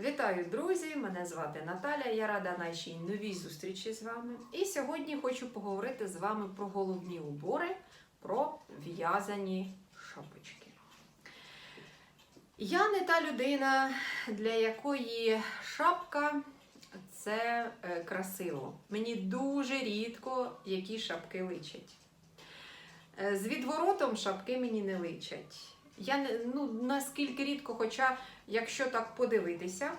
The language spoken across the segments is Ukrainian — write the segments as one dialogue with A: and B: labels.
A: Вітаю, друзі! Мене звати Наталя. Я рада нашій новій зустрічі з вами. І сьогодні хочу поговорити з вами про головні убори, про в'язані шапочки. Я не та людина, для якої шапка це е, красиво. Мені дуже рідко які шапки личать. Е, З відворотом шапки мені не личать. Я ну наскільки рідко, хоча, якщо так подивитися,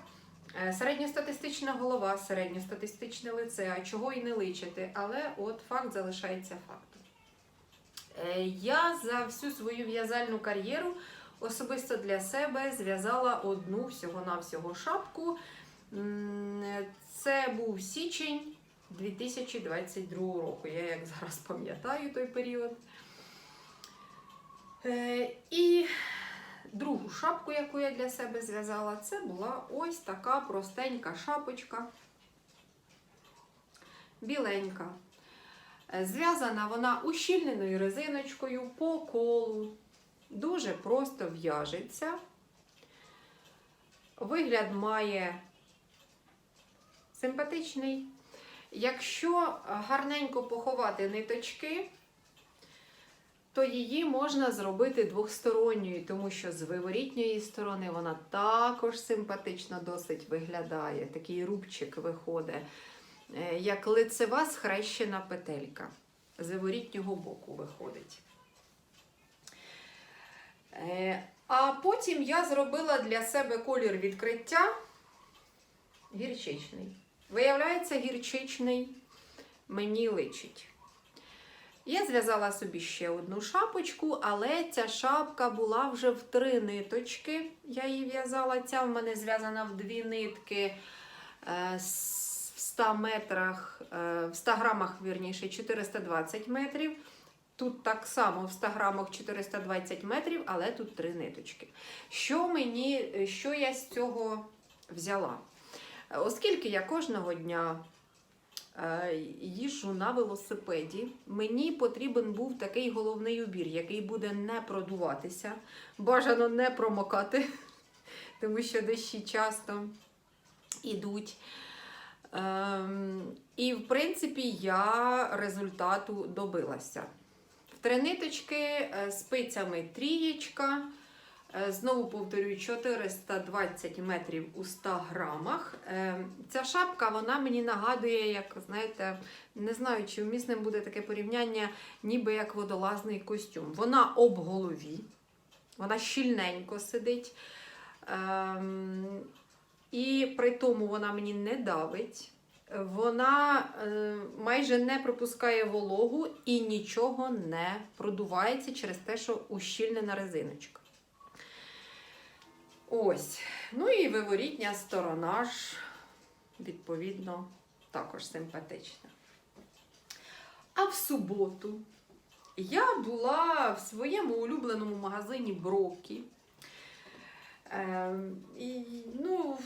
A: е, середньостатистична голова, середньостатистичне лице, а чого і не личити, але от факт залишається фактом. Е, Я за всю свою в'язальну кар'єру особисто для себе зв'язала одну всього-навсього шапку. Це був січень 2022 року. Я як зараз пам'ятаю той період. Е, І другу шапку, яку я для себе зв'язала, це була ось така простенька шапочка. Біленька. Е, Зв'язана вона ущільненою резиночкою по колу. Дуже просто в'яжеться. Вигляд має симпатичний. Якщо гарненько поховати ниточки, то її можна зробити двосторонньою, тому що з виворітньої сторони вона також симпатично досить виглядає. Такий рубчик виходить, е, як лицева схрещена петелька. З виворітнього боку виходить. Е, А потім я зробила для себе колір відкриття гірчичний. Виявляється, гірчичний мені личить. Я зв'язала собі ще одну шапочку, але ця шапка була вже в три ниточки. Я її в'язала. Ця в мене зв'язана в дві нитки е, в 100 метрах, е, в 100 грамах, вірніше, 420 метрів. Тут так само в 100 грамах 420 метрів, але тут три ниточки. Що мені, що я з цього взяла? Оскільки я кожного дня е, їжджу на велосипеді, мені потрібен був такий головний убір, який буде не продуватися, бажано не промокати, тому що дощі часто йдуть. Ем, і, в принципі, я результату добилася. В три ниточки е, спицями трієчка. Е, Знову повторюю, 420 метрів у 100 грамах. Е, Ця шапка вона мені нагадує, як знаєте, не знаю, чи вмісним буде таке порівняння, ніби як водолазний костюм. Вона об голові, вона щільненько сидить. Ем, І при тому вона мені не давить. Вона е, майже не пропускає вологу і нічого не продувається через те, що ущільнена резиночка. Ось. Ну і виворітня сторона ж, відповідно, також симпатична. А в суботу я була в своєму улюбленому магазині Брокі. Ем, і, ну,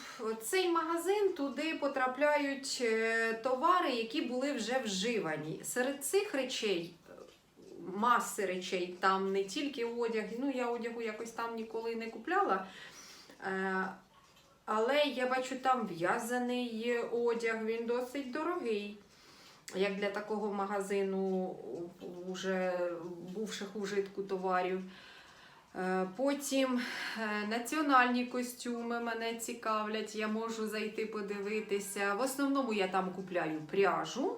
A: цей магазин туди потрапляють е, товари, які були вже вживані. Серед цих речей, е, маси речей, там не тільки одяг, ну я одягу якось там ніколи не купляла. Е, Але я бачу, там в'язаний одяг, він досить дорогий. Як для такого магазину, уже бувших у житку товарів. Е, Потім е, національні костюми мене цікавлять, я можу зайти подивитися. В основному я там купляю пряжу.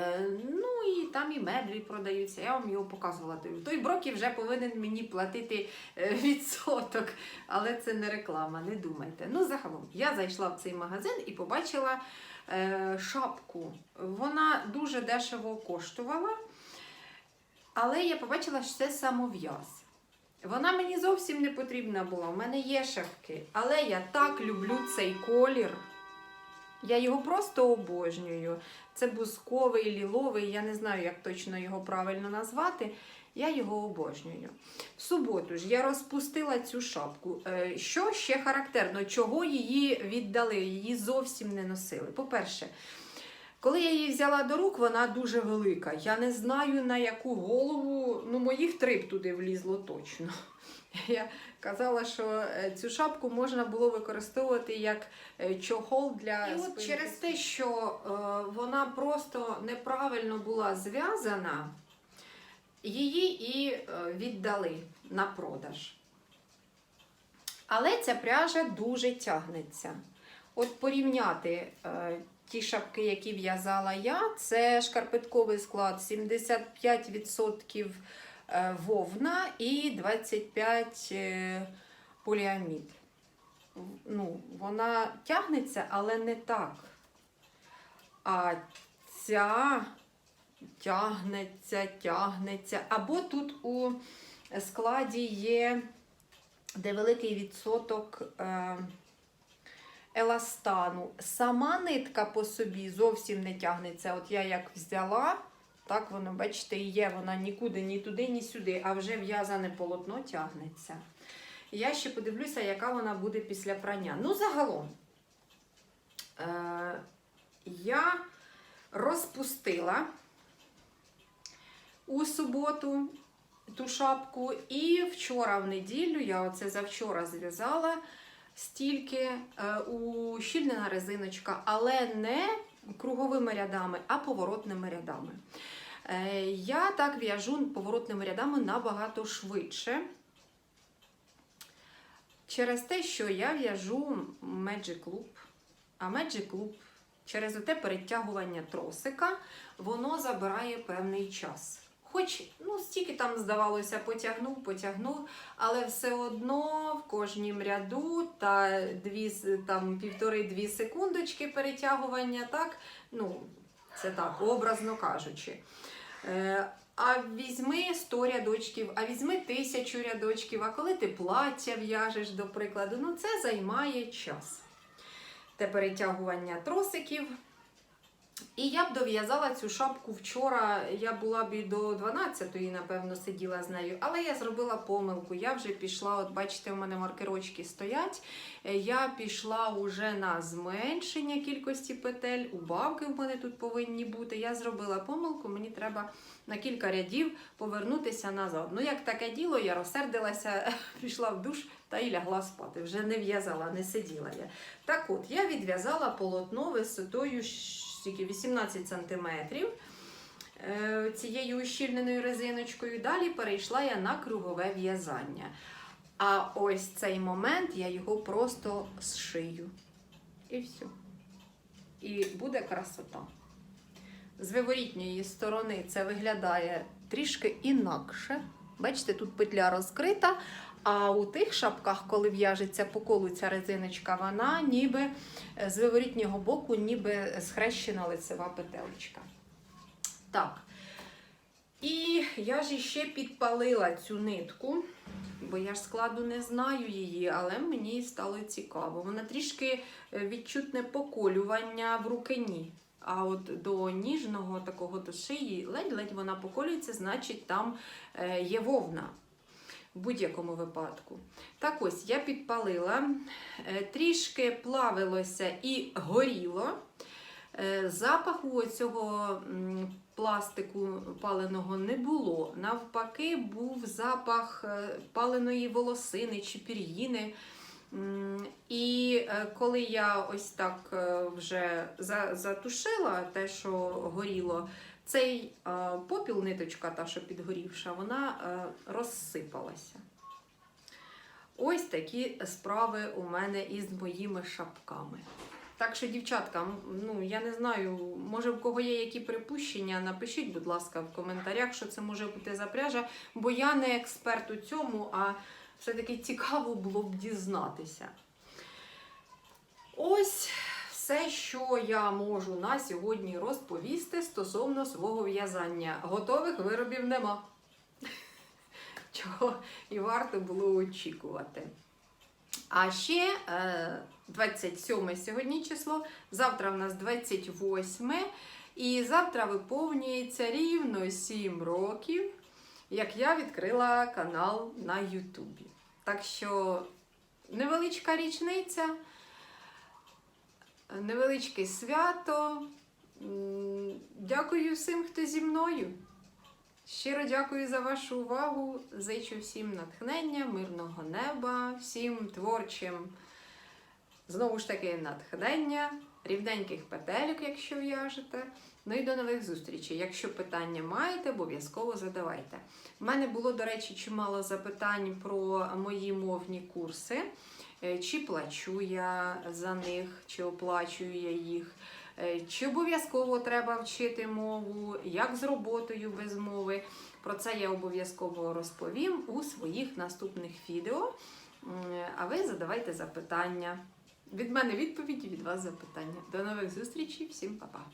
A: Е, Ну і там і меблі продаються, я вам його показувала. Той- Брокі вже повинен мені платити е, відсоток, але це не реклама, не думайте. Ну, загалом, я зайшла в цей магазин і побачила е, шапку. Вона дуже дешево коштувала, але я побачила, що це самов'яз. Вона мені зовсім не потрібна була. У мене є шапки, але я так люблю цей колір. Я його просто обожнюю. Це бусковий, ліловий, я не знаю, як точно його правильно назвати. Я його обожнюю. В суботу ж я розпустила цю шапку. Е, Що ще характерно, чого її віддали? Її зовсім не носили. По-перше, коли я її взяла до рук, вона дуже велика. Я не знаю на яку голову, ну моїх три б туди влізло точно. Я казала, що е, цю шапку можна було використовувати як е, чохол для І от через те, що е, вона просто неправильно була зв'язана, її і віддали на продаж. Але ця пряжа дуже тягнеться. От порівняти е, ті шапки, які в'язала я, це шкарпетковий склад 75% е, вовна і 25% е, поліамід. Ну, вона тягнеться, але не так. А ця тягнеться, тягнеться. Або тут у складі є де великий відсоток е, еластану. Сама нитка по собі зовсім не тягнеться. От я як взяла, так воно, бачите, і є, вона нікуди, ні туди, ні сюди, а вже в'язане полотно тягнеться. Я ще подивлюся, яка вона буде після прання. Ну, загалом, е, я розпустила у суботу ту шапку. І вчора в неділю, я оце завчора зв'язала стільки е, ущільнена резиночка, але не круговими рядами, а поворотними рядами. Е, я так в'яжу поворотними рядами набагато швидше. Через те, що я в'яжу Magic Loop, а Magic Loop через оте перетягування тросика, воно забирає певний час. Хоч, ну, стільки там, здавалося, потягнув, потягнув, але все одно в кожнім ряду та дві, там, півтори-дві секундочки перетягування, так, ну, це так, образно кажучи. Е, а візьми 100 рядочків, а візьми тисячу рядочків, а коли ти плаття в'яжеш, до прикладу, ну це займає час. Те перетягування тросиків. І я б дов'язала цю шапку вчора. Я була б і до 12-ї, напевно, сиділа з нею, але я зробила помилку. Я вже пішла, от бачите, у мене маркерочки стоять. Е, Я пішла уже на зменшення кількості петель. Убавки в мене тут повинні бути. Я зробила помилку, мені треба на кілька рядів повернутися назад. Ну, як таке діло, я розсердилася, пішла в душ та й лягла спати. Вже не в'язала, не сиділа я. Так от, я відв'язала полотно висотою скільки, 18 см цією ущільненою резиночкою. Далі перейшла я на кругове в'язання. А ось цей момент я його просто зшию. І все. І буде красота. З виворітньої сторони це виглядає трішки інакше. Бачите, тут петля розкрита, а у тих шапках, коли в'яжеться по колу ця резиночка, вона ніби е, з виворітнього боку, ніби схрещена лицева петелечка. Так. І я ж іще підпалила цю нитку, бо я ж складу не знаю її, але мені стало цікаво. Вона трішки е, відчутне поколювання в рукині. А от до ніжного такого до шиї ледь-ледь вона поколюється, значить там е, є вовна в будь-якому випадку. Так ось я підпалила, е, трішки плавилося і горіло. Е, Запаху цього пластику паленого не було. Навпаки, був запах е, паленої волосини чи пір'їни. І коли я ось так вже затушила те, що горіло, цей е, попіл, ниточка, та, що підгорівша, вона е, розсипалася. Ось такі справи у мене із моїми шапками. Так що, дівчатка, ну я не знаю, може в кого є які припущення, напишіть, будь ласка, в коментарях, що це може бути за пряжа, бо я не експерт у цьому, а все-таки цікаво було б дізнатися. Ось все, що я можу на сьогодні розповісти стосовно свого в'язання. Готових виробів нема. Чого і варто було очікувати. А ще е, 27 сьогодні число, завтра в нас 28, і завтра виповнюється рівно 7 років, як я відкрила канал на Ютубі. Так що невеличка річниця, невеличке свято. Дякую всім, хто зі мною. Щиро дякую за вашу увагу. Зичу всім натхнення, мирного неба, всім творчим, знову ж таки, натхнення, рівненьких петелек, якщо в'яжете. Ну і до нових зустрічей. Якщо питання маєте, обов'язково задавайте. У мене було, до речі, чимало запитань про мої мовні курси. Е, Чи плачу я за них, чи оплачую я їх. Е, Чи обов'язково треба вчити мову, як з роботою без мови. Про це я обов'язково розповім у своїх наступних відео. А ви задавайте запитання. Від мене відповіді, від вас запитання. До нових зустрічей, всім па-па!